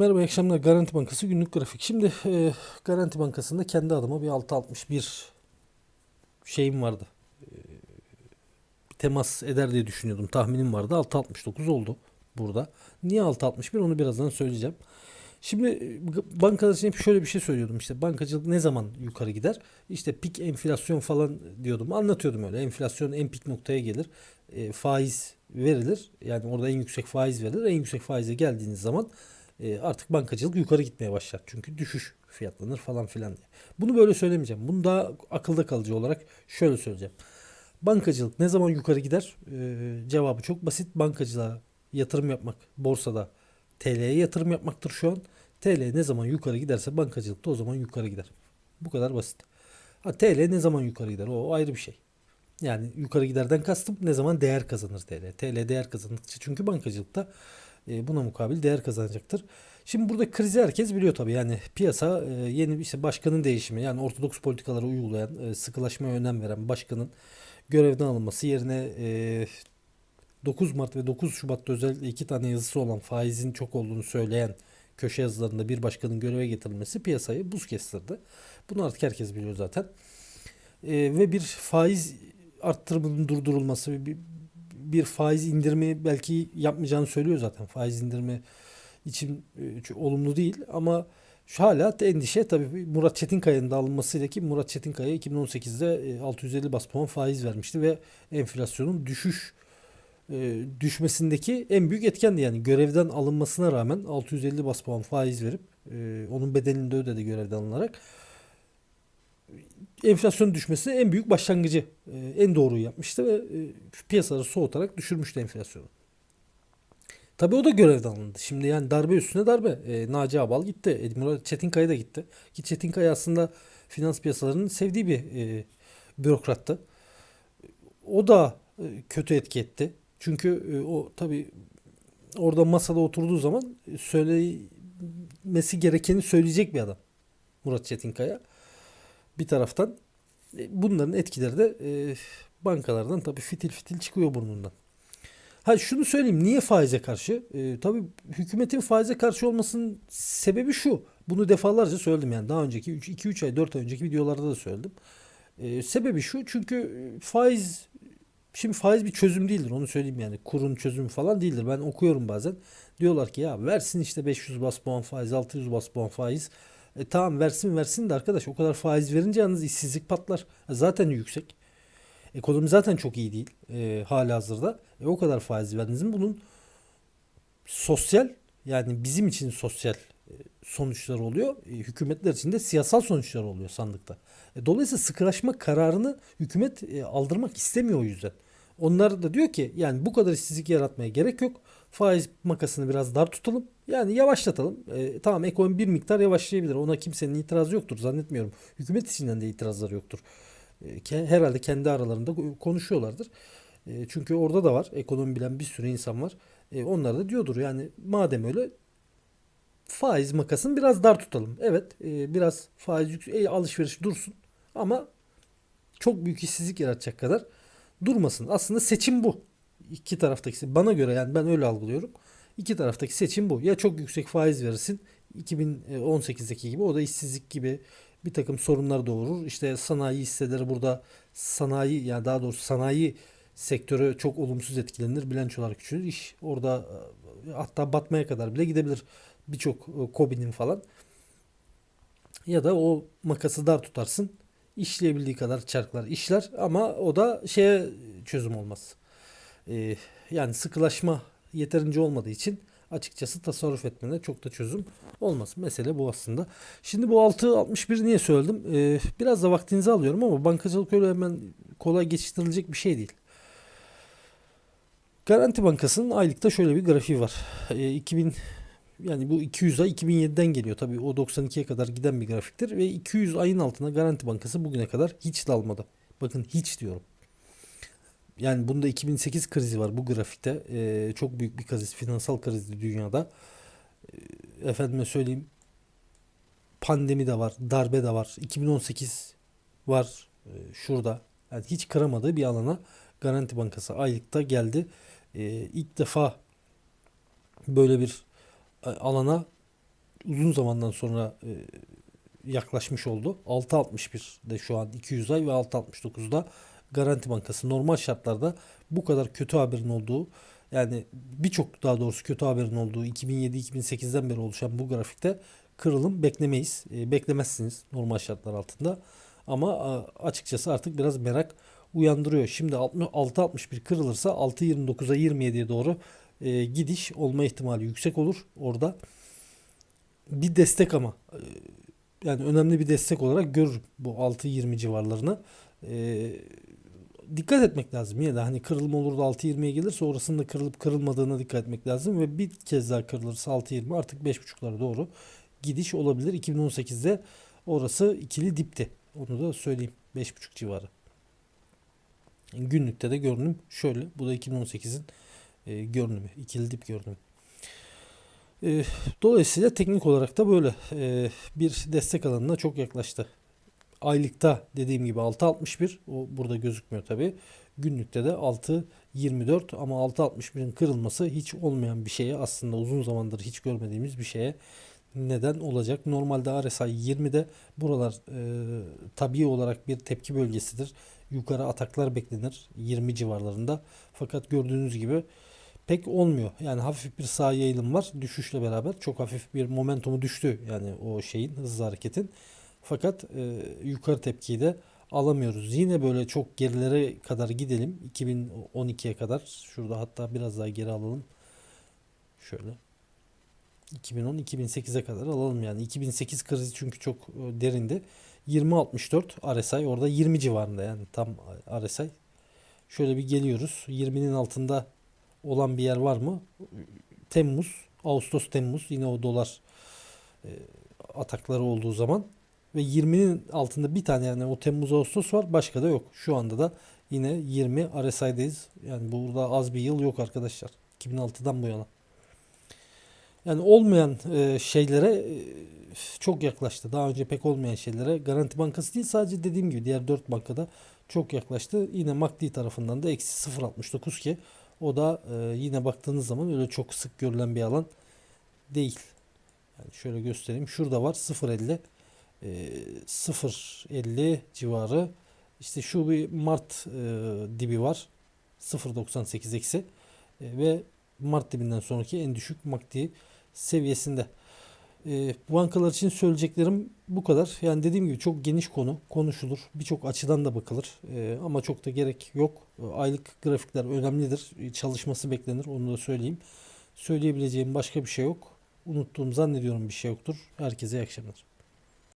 Merhaba, akşamlar. Garanti Bankası günlük grafik. Şimdi e, Garanti Bankası'nda kendi adıma bir 6.61 şeyim vardı. E, temas eder diye düşünüyordum. Tahminim vardı. 6.69 oldu burada. Niye 6.61 onu birazdan söyleyeceğim. Şimdi e, bankalar için hep şöyle bir şey söylüyordum işte bankacılık ne zaman yukarı gider? İşte pik enflasyon falan diyordum. Anlatıyordum öyle. Enflasyon en pik noktaya gelir. E, faiz verilir. Yani orada en yüksek faiz verilir. En yüksek faize geldiğiniz zaman e, artık bankacılık yukarı gitmeye başlar. Çünkü düşüş fiyatlanır falan filan diye. Bunu böyle söylemeyeceğim. Bunu daha akılda kalıcı olarak şöyle söyleyeceğim. Bankacılık ne zaman yukarı gider? E, cevabı çok basit. Bankacılığa yatırım yapmak borsada TL'ye yatırım yapmaktır şu an. TL ne zaman yukarı giderse bankacılık da o zaman yukarı gider. Bu kadar basit. Ha, TL ne zaman yukarı gider? O ayrı bir şey. Yani yukarı giderden kastım ne zaman değer kazanır TL. TL değer kazandıkça çünkü bankacılıkta buna mukabil değer kazanacaktır. Şimdi burada krizi herkes biliyor tabii. Yani piyasa e, yeni işte başkanın değişimi yani ortodoks politikaları uygulayan, e, sıkılaşmaya önem veren başkanın görevden alınması yerine e, 9 Mart ve 9 Şubat'ta özellikle iki tane yazısı olan faizin çok olduğunu söyleyen köşe yazılarında bir başkanın göreve getirilmesi piyasayı buz kestirdi. Bunu artık herkes biliyor zaten. E, ve bir faiz arttırımının durdurulması, bir, bir faiz indirimi belki yapmayacağını söylüyor zaten. Faiz indirimi için e, olumlu değil ama şu hala endişe. Tabii Murat Çetinkaya'nın da alınmasıyla ki Murat Çetinkaya 2018'de e, 650 bas puan faiz vermişti ve enflasyonun düşüş e, düşmesindeki en büyük etkendi. Yani görevden alınmasına rağmen 650 bas puan faiz verip e, onun bedelini de ödedi görevden alınarak enflasyon düşmesi en büyük başlangıcı e, en doğruyu yapmıştı ve e, piyasaları soğutarak düşürmüştü enflasyonu. Tabii o da görevden alındı. Şimdi yani darbe üstüne darbe. E, Naci Abal gitti. E, Murat Çetinkaya da gitti. Ki Çetinkaya aslında finans piyasalarının sevdiği bir e, bürokrattı. O da e, kötü etki etti. Çünkü e, o tabii orada masada oturduğu zaman söylemesi gerekeni söyleyecek bir adam. Murat Çetinkaya. Bir taraftan e, bunların etkileri de e, bankalardan tabii fitil fitil çıkıyor burnundan. Ha şunu söyleyeyim niye faize karşı? E, tabii hükümetin faize karşı olmasının sebebi şu. Bunu defalarca söyledim yani daha önceki 2-3 ay 4 ay önceki videolarda da söyledim. Sebebi şu çünkü faiz Şimdi faiz bir çözüm değildir onu söyleyeyim yani. Kurun çözümü falan değildir. Ben okuyorum bazen. Diyorlar ki ya versin işte 500 bas puan faiz, 600 bas puan faiz. E tamam versin versin de arkadaş o kadar faiz verince yalnız işsizlik patlar. E, zaten yüksek. Ekonomi zaten çok iyi değil e, hala hazırda. E, o kadar faiz verdiniz mi bunun sosyal yani bizim için sosyal e, sonuçlar oluyor. E, hükümetler için de siyasal sonuçlar oluyor sandıkta. E, dolayısıyla sıkılaşma kararını hükümet aldırmak istemiyor o yüzden. Onlar da diyor ki yani bu kadar işsizlik yaratmaya gerek yok. Faiz makasını biraz dar tutalım. Yani yavaşlatalım. E, tamam ekonomi bir miktar yavaşlayabilir. Ona kimsenin itirazı yoktur zannetmiyorum. Hükümet içinden de itirazları yoktur. E, herhalde kendi aralarında konuşuyorlardır. E, çünkü orada da var. Ekonomi bilen bir sürü insan var. E, onlar da diyordur yani madem öyle faiz makasını biraz dar tutalım. Evet e, biraz faiz yüksek, e, alışveriş dursun ama çok büyük işsizlik yaratacak kadar durmasın. Aslında seçim bu. İki taraftaki bana göre yani ben öyle algılıyorum. İki taraftaki seçim bu. Ya çok yüksek faiz verirsin 2018'deki gibi o da işsizlik gibi bir takım sorunlar doğurur. İşte sanayi hisseleri burada sanayi yani daha doğrusu sanayi sektörü çok olumsuz etkilenir. Bilançolar küçülür. İş orada hatta batmaya kadar bile gidebilir birçok e, Kobi'nin falan. Ya da o makası dar tutarsın. işleyebildiği kadar çarklar işler ama o da şeye çözüm olmaz. Ee, yani sıkılaşma yeterince olmadığı için açıkçası tasarruf etmene çok da çözüm olmaz. Mesele bu aslında. Şimdi bu 6.61 niye söyledim? Ee, biraz da vaktinizi alıyorum ama bankacılık öyle hemen kolay geçiştirilecek bir şey değil. Garanti Bankası'nın aylıkta şöyle bir grafiği var. Ee, 2000 yani bu 200 ay 2007'den geliyor. Tabii o 92'ye kadar giden bir grafiktir ve 200 ayın altına Garanti Bankası bugüne kadar hiç dalmadı. Bakın hiç diyorum. Yani bunda 2008 krizi var bu grafikte. Ee, çok büyük bir kriz, finansal krizdi dünyada. Ee, efendime söyleyeyim pandemi de var, darbe de var. 2018 var e, şurada. Yani hiç kıramadığı bir alana Garanti Bankası aylıkta geldi. Ee, ilk defa böyle bir alana uzun zamandan sonra e, yaklaşmış oldu. 6.61'de şu an 200 ay ve 6.69'da Garanti Bankası normal şartlarda bu kadar kötü haberin olduğu yani birçok daha doğrusu kötü haberin olduğu 2007-2008'den beri oluşan bu grafikte kırılım beklemeyiz. E, beklemezsiniz normal şartlar altında. Ama a, açıkçası artık biraz merak uyandırıyor. Şimdi 6.61 kırılırsa 6.29'a 27'ye doğru e, gidiş olma ihtimali yüksek olur orada. Bir destek ama e, yani önemli bir destek olarak görürüm bu 6.20 civarlarını. E, dikkat etmek lazım. Yine de hani kırılım olur da 6.20'ye gelirse orasının da kırılıp kırılmadığına dikkat etmek lazım ve bir kez daha kırılırsa 6.20 artık 5.5'lara doğru gidiş olabilir. 2018'de orası ikili dipti. Onu da söyleyeyim. 5.5 civarı. Günlükte de görünüm şöyle. Bu da 2018'in e, görünümü. İkili dip görünümü. E, dolayısıyla teknik olarak da böyle e, bir destek alanına çok yaklaştı. Aylıkta dediğim gibi 6.61 o burada gözükmüyor tabi. Günlükte de 6.24 ama 6.61'in kırılması hiç olmayan bir şeye aslında uzun zamandır hiç görmediğimiz bir şeye neden olacak. Normalde RSI 20'de buralar e, tabii olarak bir tepki bölgesidir. Yukarı ataklar beklenir 20 civarlarında. Fakat gördüğünüz gibi pek olmuyor. Yani hafif bir sağ yayılım var düşüşle beraber. Çok hafif bir momentumu düştü yani o şeyin hızlı hareketin. Fakat e, yukarı tepkiyi de alamıyoruz. Yine böyle çok gerilere kadar gidelim. 2012'ye kadar. Şurada hatta biraz daha geri alalım. Şöyle. 2010-2008'e kadar alalım yani. 2008 krizi çünkü çok e, derindi. 20.64 RSI orada 20 civarında yani tam RSI. Şöyle bir geliyoruz. 20'nin altında olan bir yer var mı? Temmuz, Ağustos Temmuz yine o dolar e, atakları olduğu zaman ve 20'nin altında bir tane yani o Temmuz Ağustos var başka da yok. Şu anda da yine 20 RSI'deyiz. Yani burada az bir yıl yok arkadaşlar. 2006'dan bu yana. Yani olmayan e, şeylere e, çok yaklaştı. Daha önce pek olmayan şeylere Garanti Bankası değil sadece dediğim gibi diğer 4 bankada çok yaklaştı. Yine MACD tarafından da eksi 0.69 ki o da e, yine baktığınız zaman öyle çok sık görülen bir alan değil. Yani şöyle göstereyim. Şurada var 0.50 e, 0.50 civarı. İşte şu bir Mart e, dibi var. 0.98 eksi e, ve Mart dibinden sonraki en düşük MACD seviyesinde. E, bankalar için söyleyeceklerim bu kadar. Yani dediğim gibi çok geniş konu konuşulur. Birçok açıdan da bakılır. E, ama çok da gerek yok. Aylık grafikler önemlidir. Çalışması beklenir. Onu da söyleyeyim. Söyleyebileceğim başka bir şey yok. Unuttuğum zannediyorum bir şey yoktur. Herkese iyi akşamlar.